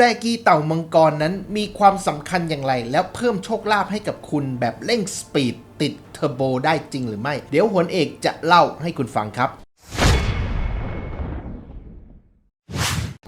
แซกีเต่ามังกรนั้นมีความสำคัญอย่างไร แล้วเพิ่มโชคลาภให้กับคุณแบบเร่งสปีดติดเทอร์โบได้จริงหรือไม่ เดี๋ยวหวนเอกจะเล่าให้คุณฟังครับ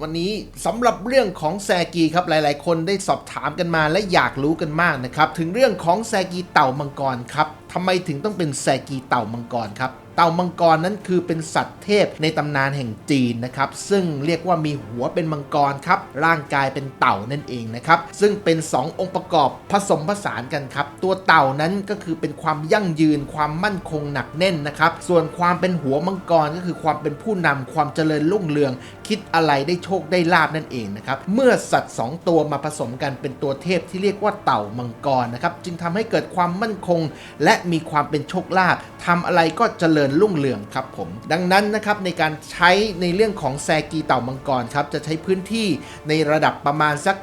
วันนี้สำหรับเรื่องของแซกีครับหลาย ๆ คนได้สอบถามกันมาและอยากรู้กันมากนะครับ ถึงเรื่องของแซกีเต่ามังกรครับทำไมถึงต้องเป็นแซกีเต่ามังกรครับเต่ามังกรนั้นคือเป็นสัตว์เทพในตำนานแห่งจีนนะครับ ซึ่งเรียกว่ามีหัวเป็นมังกรครับ ร่างกายเป็นเต่านั่นเองนะครับ ซึ่งเป็น 2 องค์ประกอบผสมผสานกันครับ ตัวเต่านั้นก็คือเป็นความยั่งยืนความมั่นคงหนักแน่นนะครับ ส่วนความเป็นหัวมังกรก็คือความเป็นผู้นำความเจริญรุ่งเรือง คิดอะไรได้โชคได้ลาบนั่นเองนะครับ เมื่อสัตว์ 2 ตัวมาผสมกันเป็นตัวเทพที่เรียกว่าเต่ามังกรนะครับ จึงทำให้เกิดความมั่นคง และมีความเป็นโชคลาภทำอะไรก็เจริญรุ่งเรืองครับผมดังนั้นนะครับในการใช้ในเรื่องของแซกีเต่ามังกรครับจะใช้พื้นที่ในระดับประมาณสัก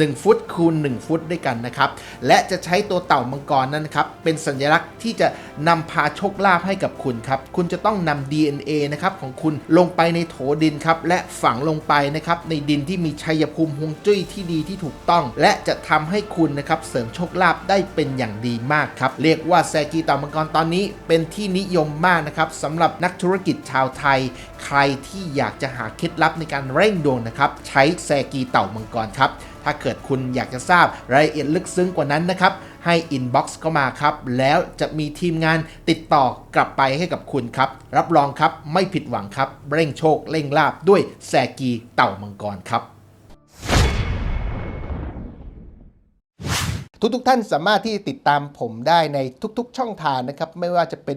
1 ฟุตคูณ 1 ฟุตด้วยกันนะครับ และจะใช้ตัวเต่ามังกรนั้นครับ เป็นสัญลักษณ์ที่จะนำพาโชคลาภให้กับคุณครับ คุณจะต้องนำ DNA นะครับของคุณลงไปในโถดินครับ และฝังลงไปนะครับในดินที่มีชัยภูมิฮวงจุ้ยที่ดีที่ถูกต้อง และจะทำให้คุณนะครับเสริมโชคลาภได้เป็นอย่างดีมากครับ เรียกว่าแซกีเต่ามังกรตอนนี้เป็นที่นิยมมากนะครับสำหรับนักธุรกิจชาวไทย ใครที่อยากจะหาเคล็ดลับในการเร่งดวงนะครับ ใช้แซกีเต่ามังกรครับถ้าเกิดคุณอยากจะทราบรายละเอียดลึกซึ้งกว่านั้นนะครับ ให้อินบ็อกซ์เข้ามาครับ แล้วจะมีทีมงานติดต่อกลับไปให้กับคุณครับ รับรองครับไม่ผิดหวังครับ เร่งโชคเร่งลาบด้วยแซกีเต่ามังกรครับทุกๆทท่านสามารถที่ติดตามผมได้ในทุกๆ ช่องทางนะครับ ไม่ว่าจะเป็น